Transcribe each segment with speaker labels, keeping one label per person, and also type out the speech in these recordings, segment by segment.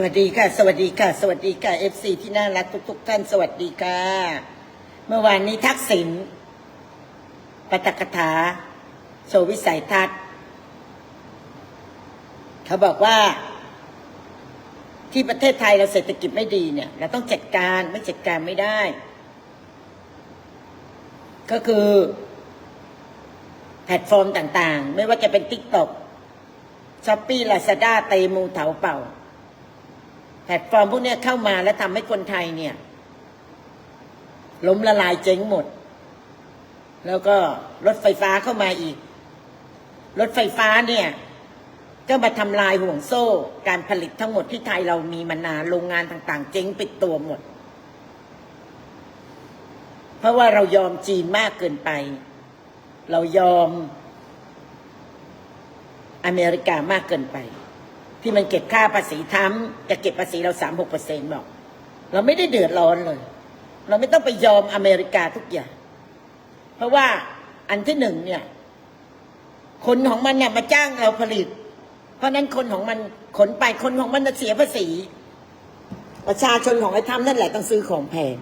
Speaker 1: สวัสดีค่ะ สวัสดีค่ะ สวัสดีค่ะเอฟซีที่น่ารักทุกๆท่านสวัสดีค่ะ เมื่อวานนี้ทักษิณปตกถา โชววิสัยทัศน์ เขาบอกว่า ที่ประเทศไทยเราเศรษฐกิจไม่ดีเนี่ย เราต้องจัดการไม่จัดการไม่ได้ ก็คือ แพลตฟอร์มต่างๆ ไม่ว่าจะเป็น t ิ k t o k ช้อปปี้ลาซาด้าเตมูเถาเป่า พลตฟอร์มพวกนี้เข้ามาแล้วทำให้คนไทยเนี่ย ล้มละลายเจ๊งหมด แล้วก็รถไฟฟ้าเข้ามาอีก รถไฟฟ้าเนี่ย ก็มาทำลายห่วงโซ่ การผลิตทั้งหมดที่ไทยเรามีมานานโรงงานต่าง ๆ เจ๊งปิดตัวหมด เพราะว่าเรายอมจีนมากเกินไป เรายอมอเมริกามากเกินไป ที่มันเก็บค่าภาษีทั้มจะเก็บภาษีเราสามหกเปอร์เซ็นต์บอก เราไม่ได้เดือดร้อนเลย เราไม่ต้องไปยอมอเมริกาทุกอย่าง เพราะว่าอันที่หนึ่งเนี่ย คนของมันเนี่ยมาจ้างเราผลิต เพราะนั้นคนของมันขนไปคนของมันจะเสียภาษี ประชาชนของไอ้ทำนั่นแหละต้องซื้อของแพง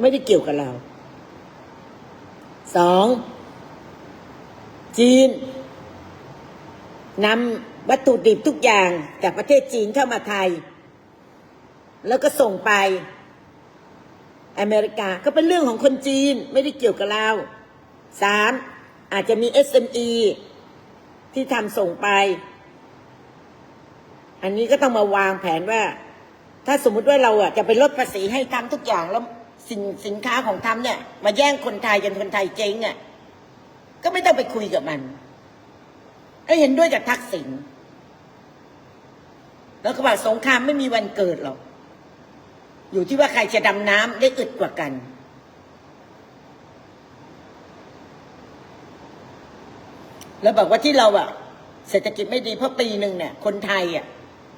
Speaker 1: ไม่ได้เกี่ยวกับเราสองจีนนำ วัตถุดิบทุกอย่างจากประเทศจีนเข้ามาไทย แล้วก็ส่งไปอเมริกาก็เป็นเรื่องของคนจีนไม่ได้เกี่ยวกับเราสามอาจจะมี SME ที่ทำส่งไป อันนี้ก็ต้องมาวางแผนว่า ถ้าสมมุติว่าเราอะจะไปลดภาษีให้ทำทุกอย่างแล้วสินสินค้าของทำเนี่ย มาแย่งคนไทยจนคนไทยเจ๊งอะก็ไม่ต้องไปคุยกับมัน เห็นด้วยกับทักษิณ แล้วก็บอกสงครามไม่มีวันเกิดหรอก อยู่ที่ว่าใครจะดำน้ำได้อึดกว่ากัน แล้วบอกว่าที่เราอะเศรษฐกิจไม่ดีเพราะปีหนึ่งเนี่ย คนไทยอะ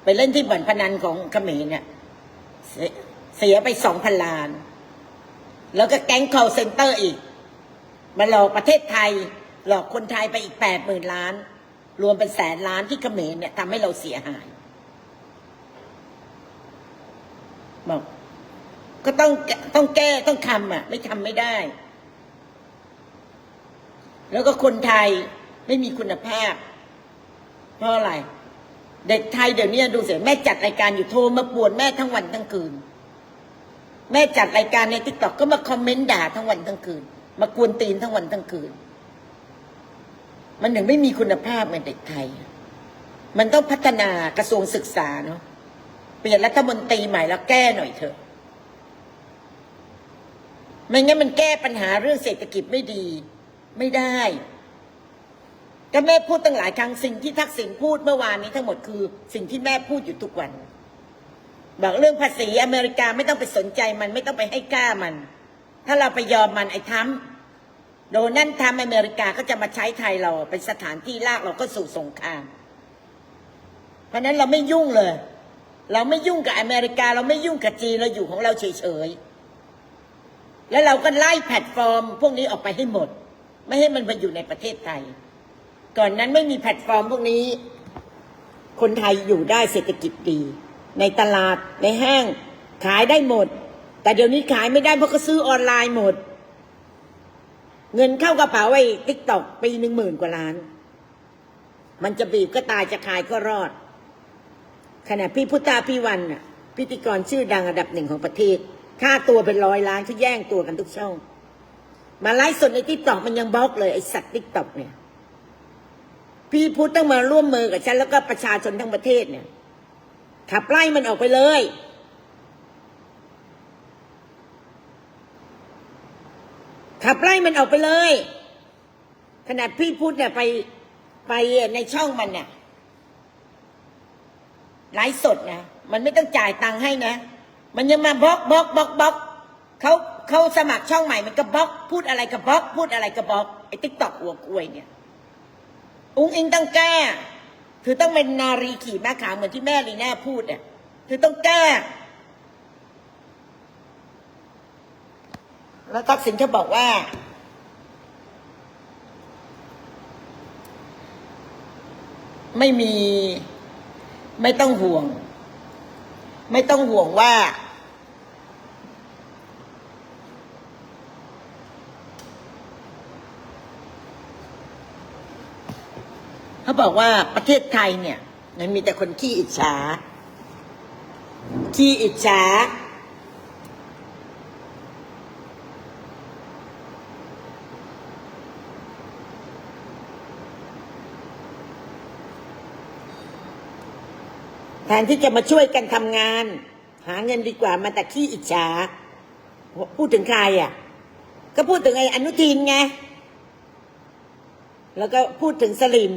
Speaker 1: ไปเล่นที่บ่อนพนันของเขมรเนี่ยเสียเสียไปสองพันล้าน แล้วก็แก๊ง call center อีก มาหลอกประเทศไทย หลอกคนไทยไปอีกแปดหมื่นล้าน รวมเป็นแสนล้านที่เขมรเนี่ยทำให้เราเสียหาย บอก ก็ต้องต้องแก้ต้องทำอะ ไม่ทำไม่ได้ แล้วก็คนไทยไม่มีคุณภาพ เพราะอะไร เด็กไทยเดี๋ยวนี้ดูเสียแม่จัดรายการอยู่โทรมาปวดแม่ทั้งวันทั้งคืน แม่จัดรายการในทิกตอกก็มาคอมเมนต์ด่าทั้งวันทั้งคืน มากวนตีนทั้งวันทั้งคืน มันถึงไม่มีคุณภาพเหมือนเด็กไทย มันต้องพัฒนากระทรวงศึกษาเนาะ เปลี่ยนรัฐมนตรีใหม่แล้วแก้หน่อยเถอะ ไม่งั้นมันแก้ปัญหาเรื่องเศรษฐกิจไม่ดี ไม่ได้ก็แม่พูดตั้งหลายครั้งสิ่งที่ทักษิณพูดเมื่อวานนี้ทั้งหมดคือสิ่งที่แม่พูดอยู่ทุกวันบอกเรื่องภาษีอเมริกาไม่ต้องไปสนใจมันไม่ต้องไปให้กล้ามัน ถ้าเราไปยอมมันไอ้ทั้มโดนั่นทำอเมริกาก็จะมาใช้ไทยเราเป็นสถานที่ลากเราก็สู่สงคราม เพราะนั้นเราไม่ยุ่งเลย เราไม่ยุ่งกับอเมริกา เราไม่ยุ่งกับจีนเราอยู่ของเราเฉยๆ แล้วเราก็ไล่แพลตฟอร์ม พวกนี้ออกไปให้หมด ไม่ให้มันมาอยู่ในประเทศไทย ก่อนนั้นไม่มีแพลตฟอร์มพวกนี้ คนไทยอยู่ได้เศรษฐกิจดี ในตลาดในห้างขายได้หมด แต่เดี๋ยวนี้ขายไม่ได้เพราะก็ซื้อออนไลน์หมด เงินเข้ากระเป๋าไอ้ติ๊กตอกปีหนึ่งหมื่นกว่าล้าน มันจะบีบก็ตายจะขายก็รอด ขณะพี่พุทธาพี่วันน่ะพิธีกรชื่อดังอันดับหนึ่งของประเทศ ค่าตัวเป็นร้อยล้านเขาแย่งตัวกันทุกช่อง มาไลฟ์สดในทิกตอกมันยังบล็อกเลยไอสัตว์ทิกตอกเนี่ย พี่พุทธต้องมาร่วมมือกับฉันแล้วก็ประชาชนทั้งประเทศเนี่ย ขับไล่มันออกไปเลย ขับไล่มันออกไปเลย ขนาดพี่พุทธเนี่ยไปไปในช่องมันเนี่ย ไลฟ์สดนะมันไม่ต้องจ่ายตังค์ให้นะ มันยังมาบล็อกบล็อกบล็อกบล็อกเขาเขาสมัครช่องใหม่มันก็บล็อก พูดอะไรก็บล็อก พูดอะไรก็บล็อกไอ้ติ๊กตอกอวกอวยเนี่ยอุ้งอิงต้องแก้คือต้องเป็นนารีขี่ม้าขาวเหมือนที่แม่ลีน่าพูดอะคือต้องแก้ แล้วทักษิณเขาบอกว่า ไม่มี ไม่ต้องห่วง ไม่ต้องห่วงว่า เขาบอกว่าประเทศไทยเนี่ย มันมีแต่คนขี้อิจฉาขี้อิจฉา ทนที่จะมาช่วยกันทำงาน หาเงินดีกว่ามาแต่ขี้อิจฉา พูดถึงใครอะ ก็พูดถึงไอ้อนุทินไง แล้วก็พูดถึงสลิม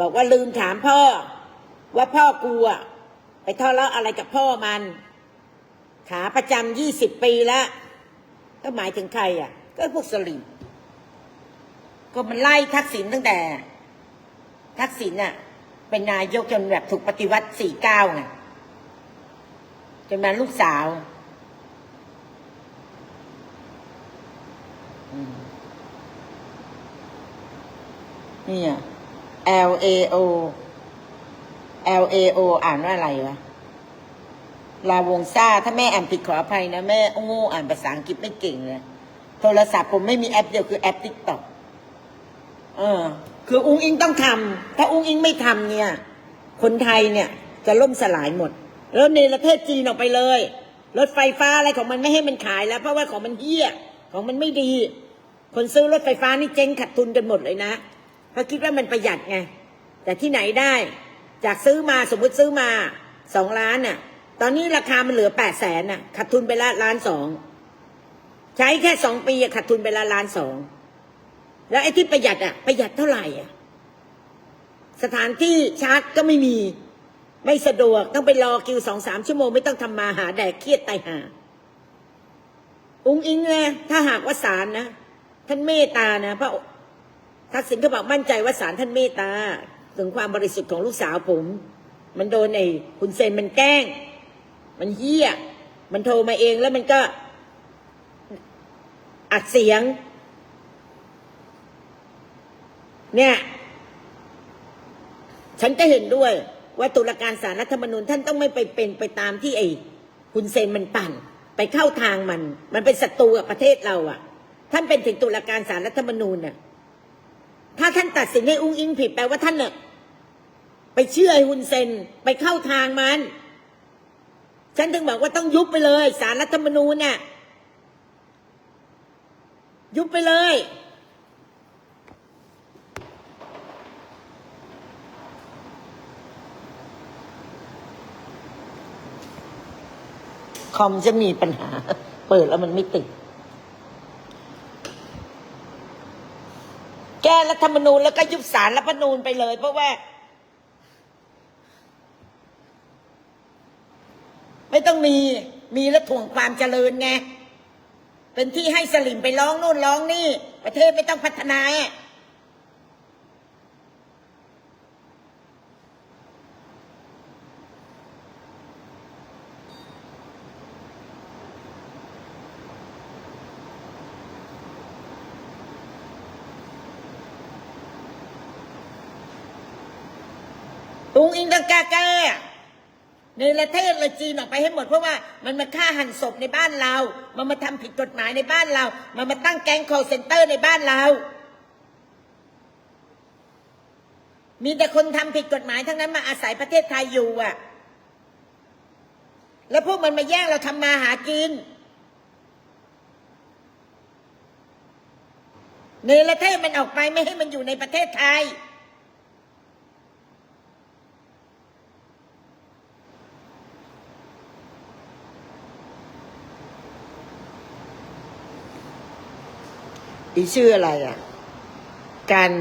Speaker 1: บอกว่าลืมถามพ่อ ว่าพ่อกูอะไปทะเลาะอะไรกับพ่อมัน ขาประจำยี่สิบปีล้วก็หมายถึงใครอะ ก็พวกสลิม ก็มันไล่ทักษิณตั้งแต่ ทักษิณอะ เป็นนายกจนแบบถูกปฏิวัติสี่เก้าไงจนมาลูกสาวนี่อะ L A O L A O อ่านว่าอะไรวะ ลาวงซ่า ถ้าแม่อ่านผิดขออภัยนะ แม่โง่อ่านภาษาอังกฤษไม่เก่งเลย โทรศัพท์ผมไม่มีแอปเดียวคือแอปติ๊กต็อกเออ คืออุ้งอิงต้องทำถ้าอุ้งอิงไม่ทำเนี่ย คนไทยเนี่ยจะล่มสลายหมด แล้วในประเทศจีนออกไปเลย รถไฟฟ้าอะไรของมันไม่ให้มันขายแล้ว เพราะว่าของมันเหี้ยของมันไม่ดี คนซื้อรถไฟฟ้านี่เจ๊งขาดทุนกันหมดเลยนะเพราะคิดว่ามันประหยัดไง แต่ที่ไหนได้ จากซื้อมาสมมติซื้อมาสองล้านน่ะ ตอนนี้ราคามันเหลือแปดแสนน่ะขาดทุนไปละล้านสอง ใช้แค่สองปีขาดทุนไปละล้านสอง แล้วไอ้ที่ประหยัดอะประหยัดเท่าไหร่อะสถานที่ชาร์จก็ไม่มี ไม่สะดวกต้องไปรอคิวสองสามชั่วโมง ไม่ต้องทำมาหาแดกเครียดตายหา อุ้งอิงนะถ้าหากว่าศาลนะ ท่านเมตตานะพระทักษิณก็บอกมั่นใจว่าศาลท่านเมตตา ถึงความบริสุทธิ์ของลูกสาวผม มันโดนไอ้คุณเซนมันแกล้ง มันเหี้ย มันโทรมาเองแล้วมันก็อัดเสียง เนี่ย ฉันก็เห็นด้วย ว่าตุลาการสารรัฐธรรมนูญท่านต้องไม่ไปเป็นไปตามที่ไอ้คุณเซนมันปั่น ไปเข้าทางมัน มันเป็นศัตรูกับประเทศเราอะ่ะ ท่านเป็นถึงตุลาการสารรัฐธรรมนูญน่ะถ้าท่านตัดสินให้อุ้งอิงผิดแปลว่าท่านเนี่ยไปเชื่อไอ้ฮุนเซนไปเข้าทางมัน ฉันถึงบอกว่าต้องยุบไปเลยสารรัฐธรรมนูญน่ะยุบไปเลย คอมจะมีปัญหา เปิดแล้วมันไม่ติด แก้รัฐธรรมนูญแล้วก็ยุบสารรัฐธรรมนูญไปเลย เพราะว่า ไม่ต้องมีมีแล้วถ่วงความเจริญไง เป็นที่ให้สลิมไปร้องนู่นร้องนี่ ประเทศไม่ต้องพัฒนาอะ ลุงอิงต้องกล้าแก้ในประเทศเลยจีนออกไปให้หมดเพราะว่ามันมาฆ่าหันศพในบ้านเรา มันมาทำผิดกฎหมายในบ้านเรา มันมาตั้งแก๊ง call center ในบ้านเรา มีแต่คนทำผิดกฎหมายทั้งนั้นมาอาศัยประเทศไทยอยู่อะ แล้วพวกมันมาแย่งเราทำมาหากิน ในประเทศมันออกไปไม่ให้มันอยู่ในประเทศไทย อีชื่ออะไรอะ กัน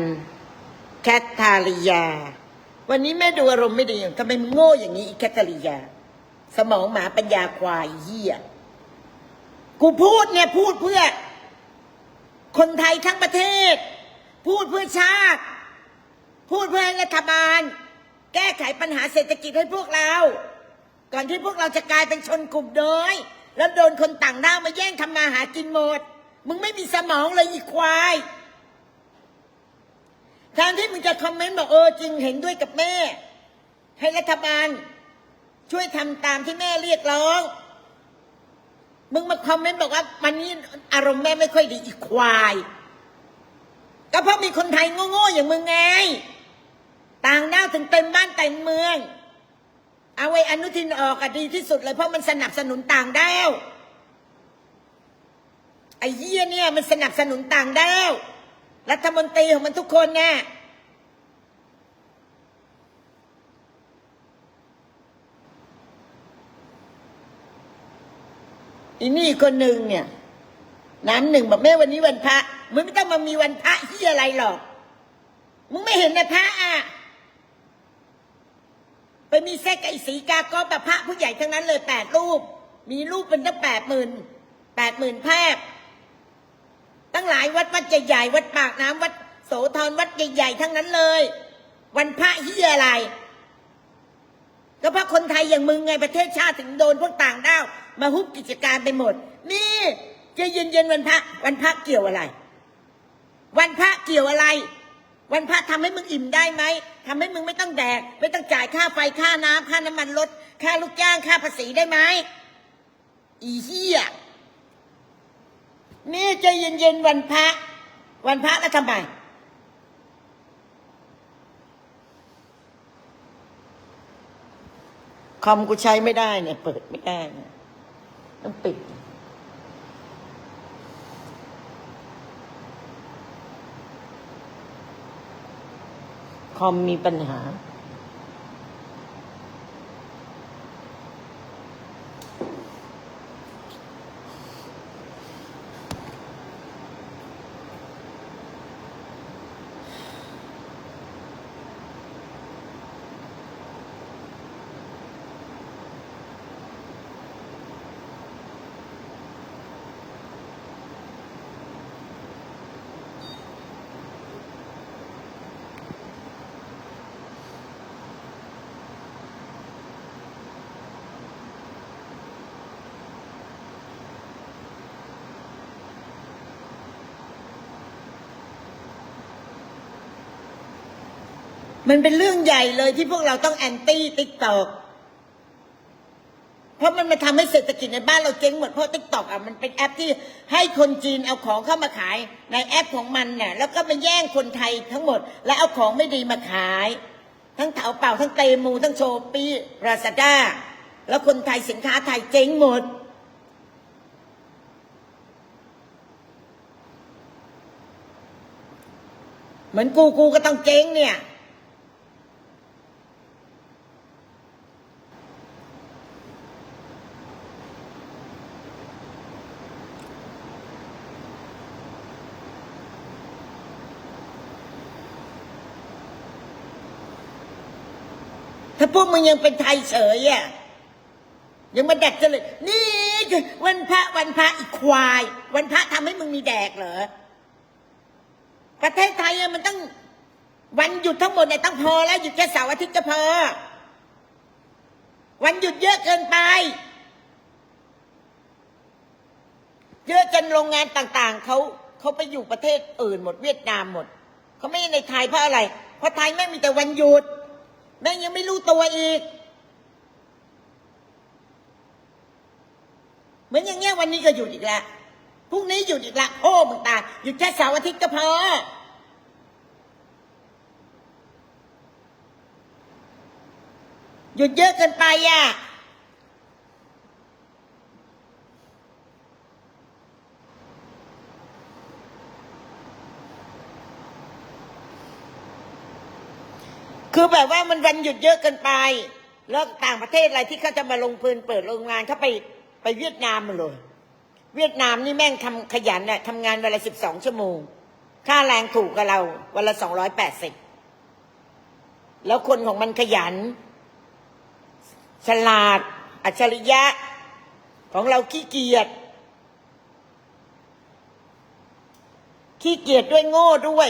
Speaker 1: แคทธาริยา วันนี้แม่ดูอารมณ์ไม่ดีทำไมมึงโง่อย่างนี้อีแคทธาริยา สมองหมาปัญญาควายเหี้ยกูพูดเนี่ยพูดเพื่อ คนไทยทั้งประเทศ พูดเพื่อชาติ พูดเพื่อรัฐบาล แก้ไขปัญหาเศรษฐกิจให้พวกเรา ก่อนที่พวกเราจะกลายเป็นชนกลุ่มน้อย แล้วโดนคนต่างด้าวมาแย่งทำมาหากินหมด มึงไม่มีสมองเลยอีควายแทนที่มึงจะคอมเมนต์บอกเออจริงเห็นด้วยกับแม่ ให้รัฐบาล ช่วยทำตามที่แม่เรียกร้อง มึงมาคอมเมนต์บอกว่าวันนี้อารมณ์แม่ไม่ค่อยดีอีควายก็เพราะมีคนไทยโง่ๆอย่างมึงไง ต่างด้าวถึงเต็มบ้านเต็มเมือง เอาไว้อนุทินออกอะดีที่สุดเลยเพราะมันสนับสนุนต่างด้าว ไอ้เหี้ยเนี่ยมันสนับสนุนต่างด้าวรัฐมนตรีของมันทุกคนเนี่ยอีนี่คนหนึ่งเนี่ยน้ำหนึ่งบอกแม่วันนี้วันพระมึงไม่ต้องมามีวันพระที่อะไรหรอก มึงไม่เห็นนะพระอะไปมีเซ็กกับไอ้สีกาก็แบบพระผู้ใหญ่ทั้งนั้นเลยแปดรูป มีรูปเป็นตั้งแปดหมื่นแปดหมื่นภาพ ตั้งหลายวัดวัดใหญ่ๆวัดปากน้ำวัดโสธรวัดใหญ่ๆทั้งนั้นเลย วันพระเฮียอะไร ก็เพราะคนไทยอย่างมึงไงประเทศชาติถึงโดนพวกต่างด้าวมาฮุบกิจการไปหมด นี่จะเย็นเย็นๆวันพระ วันพระเกี่ยวอะไร วันพระเกี่ยวอะไร วันพระทำให้มึงอิ่มได้ไหมทำให้มึงไม่ต้องแดก ไม่ต้องจ่ายค่าไฟค่าน้ำค่าน้ำมันรถค่าลูกจ้างค่าภาษีได้ไหมอีเหี้ย นี่ใจะเย็นๆวันพระ วันพระแล้วทำไมคอมกูใช้ไม่ได้เนี่ย เปิดไม่ได้เนี่ยต้องปิด คอมมีปัญหา มันเป็นเรื่องใหญ่เลยที่พวกเราต้องแอนตี้ติ๊กตอกเพราะมันมาทำให้เศรษฐกิจในบ้านเราเจ๊งหมดเพราะติ๊กตอกอะมันเป็นแอปที่ให้คนจีนเอาของเข้ามาขายในแอปของมันเนี่ยแล้วก็มาแย่งคนไทยทั้งหมด แล้วเอาของไม่ดีมาขาย ทั้งเถาเป่าทั้งเตมูทั้งโชปี้ราซาด้าแล้วคนไทยสินค้าไทยเจ๊งหมดเหมือนกูกูก็ต้องเจ๊งเนี่ย ถ้าพวกมึงยังเป็นไทยเฉยอะยังมาแดกจะเลย นี่คือวันพระวันพระอีกควาย วันพระทำให้มึงมีแดกเหรอประเทศไทยมันต้องวันหยุดทั้งหมดเนี่ยต้องพอแล้วหยุดแค่เสาร์อาทิตย์ก็พอ วันหยุดเยอะเกินไป เยอะจนโรงงานต่างๆเขาเขาไปอยู่ประเทศอื่นหมดเวียดนามหมดเขาไม่ได้ในไทยเพราะอะไร เพราะไทยแม่งมีแต่วันหยุด แม่งยังไม่รู้ตัวอีก เหมือนอย่างเงี้ยวันนี้ก็หยุดอีกแล้วพรุ่งนี้หยุดอีกละโอ้มึงตายหยุดแค่เสาร์อาทิตย์ก็พอหยุดเยอะเกินไปอะ คือแบบว่ามันวันหยุดเยอะเกินไป แล้วต่างประเทศอะไรที่เขาจะมาลงพื้นเปิดโรงงานเขาไปไปเวียดนามมาเลย เวียดนามนี่แม่งทำขยันน่ะทำงานวันละสิบสองชั่วโมง ค่าแรงถูกกับเราวันละสองร้อยแปดสิบแล้วคนของมันขยัน ฉลาด อัจฉริยะ ของเราขี้เกียจขี้เกียจด้วยโง่ด้วย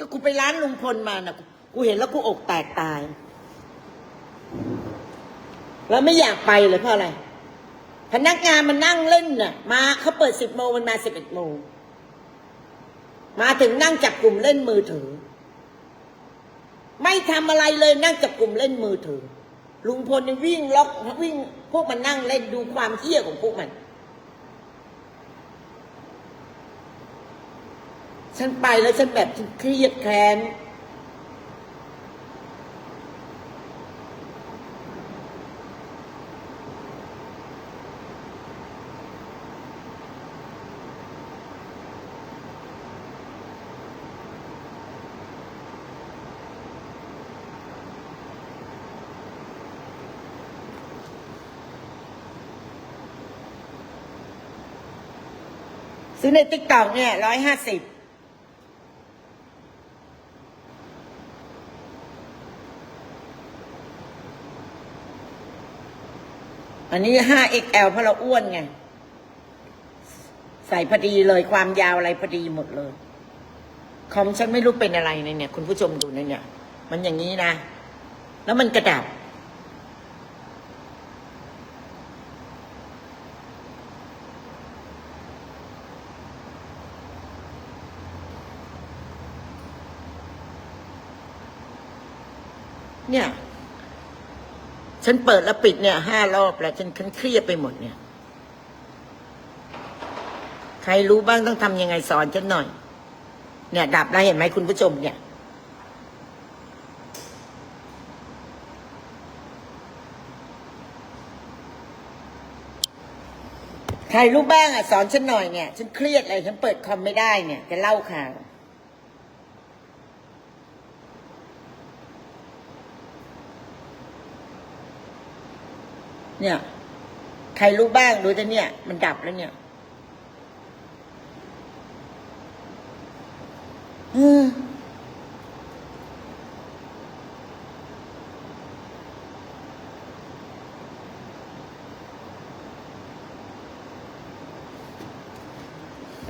Speaker 1: ก็กูไปร้านลุงพลมานะกูเห็นแล้วกูอกแตกตาย แล้วไม่อยากไปเลยเพราะอะไร พนักงานมันนั่งเล่นน่ะ มาเขาเปิดสิบโมงมันมาสิบเอ็ดโมง มาถึงนั่งจับกลุ่มเล่นมือถือ ไม่ทำอะไรเลยนั่งจับกลุ่มเล่นมือถือ ลุงพลนี่วิ่งล็อกวิ่งพวกมันนั่งเล่นดูความเที่ยของพวกมัน ฉันไปแล้วฉันแบบฉันเครียดแค้นซื้อในติ๊กต็อกเนี่ยร้อยห้าสิบ อันนี้ห้า XL เพราะเราอ้วนไง ใส่พอดีเลยความยาวอะไรพอดีหมดเลยคอมฉันไม่รู้เป็นอะไรในเนี่ย คุณผู้ชมดูในเนี่ย มันอย่างนี้นะ แล้วมันกระดับ เนี่ย ฉันเปิดแล้วปิดเนี่ยห้ารอบแล้วฉันฉันเครียดไปหมดเนี่ย ใครรู้บ้างต้องทำยังไงสอนฉันหน่อย เนี่ย ดับแล้วเห็นไหมคุณผู้ชมเนี่ย ใครรู้บ้างอะสอนฉันหน่อยเนี่ย ฉันเครียดเลยฉันเปิดคอมไม่ได้เนี่ยจะเล่าข่าว เนี่ย ใครรู้บ้างดูแต่เนี่ย มันดับแล้วเนี่ยอืม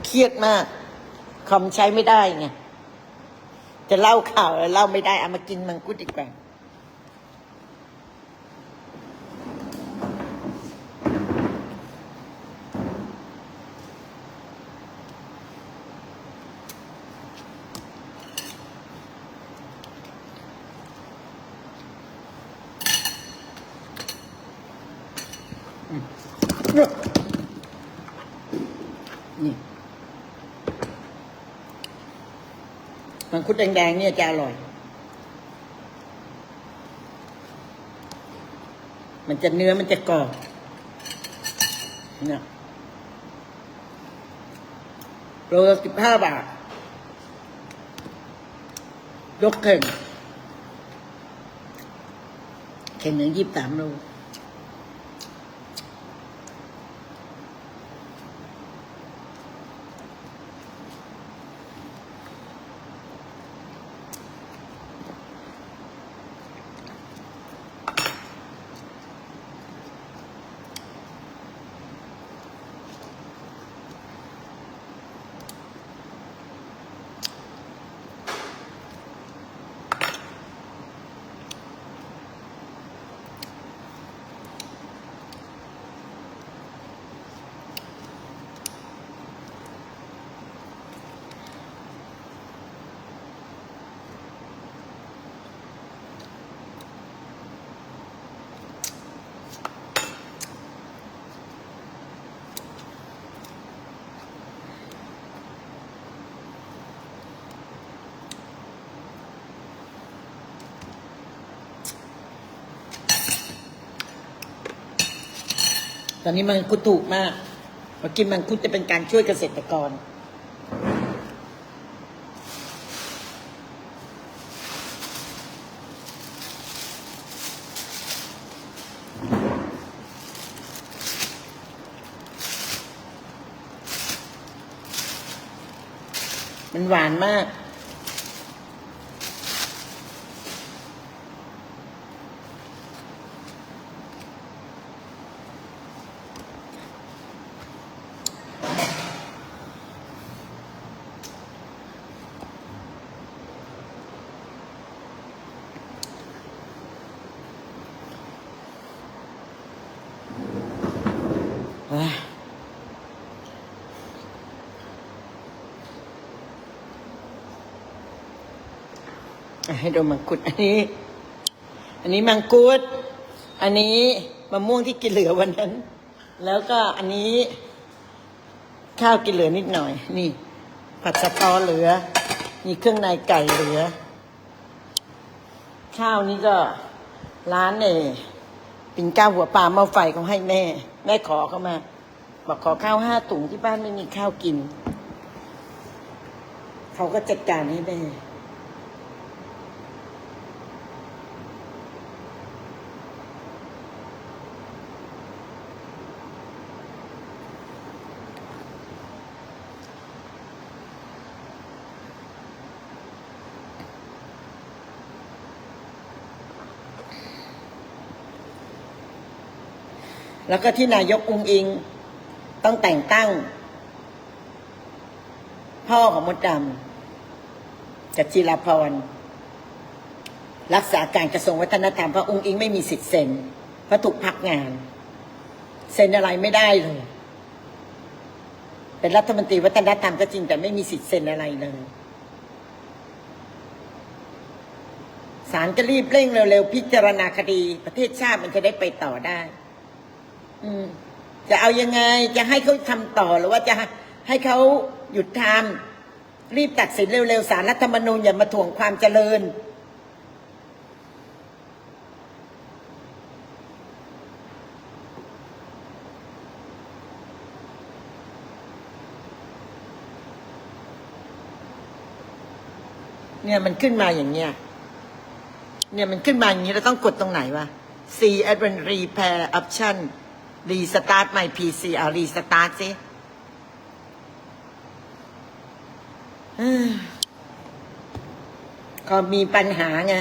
Speaker 1: เครียดมากคอมใช้ไม่ได้ไง จะเล่าข่าวแล้วเล่าไม่ได้ เอามากินมังคุดดีกว่า คุดแดงๆเนี่ยจะอร่อย มันจะเนื้อมันจะกรอบเนี่ยโลละสิบห้าบาท ยกเข่งเข่งหนึ่งยี่สิบสามโล อนนี้มังคุดถูกมากมากินมังคุดจะเป็นการช่วยเกษตรกร มันหวานมาก ให้ดูมังคุดอันนี้ อันนี้มังคุด อันนี้มะม่วงที่กินเหลือวันนั้น แล้วก็อันนี้ ข้าวกินเหลือนิดหน่อย นี่ ผัดสะตอเหลือ มีเครื่องในไก่เหลือ ข้าวนี่ก็ร้านเน่ปิ่นก้าวหัวปลาเมาไฟเขาให้แม่ แม่ขอเข้ามา บอกขอข้าวห้าถุงที่บ้านไม่มีข้าวกิน เขาก็จัดการให้แม่ แล้วก็ที่นายกอุงอิง ต้องแต่งตั้ง พ่อของมดดำกับจิราพร รักษาการกระทรวงวัฒนธรรมเพราะอุงอิงไม่มีสิทธิ์เซ็นเพราะถูกพักงาน เซ็นอะไรไม่ได้เลย เป็นรัฐมนตรีวัฒนธรรมก็จริงแต่ไม่มีสิทธิ์เซ็นอะไรเลยศาลก็รีบเร่งเร็วๆ พิจารณาคดี ประเทศชาติมันจะได้ไปต่อได้ อืมจะเอายังไงจะให้เขาทำต่อหรือว่าจะให้เขาหยุดทำรีบตัดสินเร็วๆสารรัฐธรรมนูญอย่ามาถ่วงความเจริญ เนี่ยมันขึ้นมาอย่างเงี้ย เนี่ยมันขึ้นมาอย่างนี้เราต้องกดตรงไหนวะ C Advent Repair Option รีสตาร์ทใหม่พีซีเอารีสตาร์ทสิก็มีปัญหาไง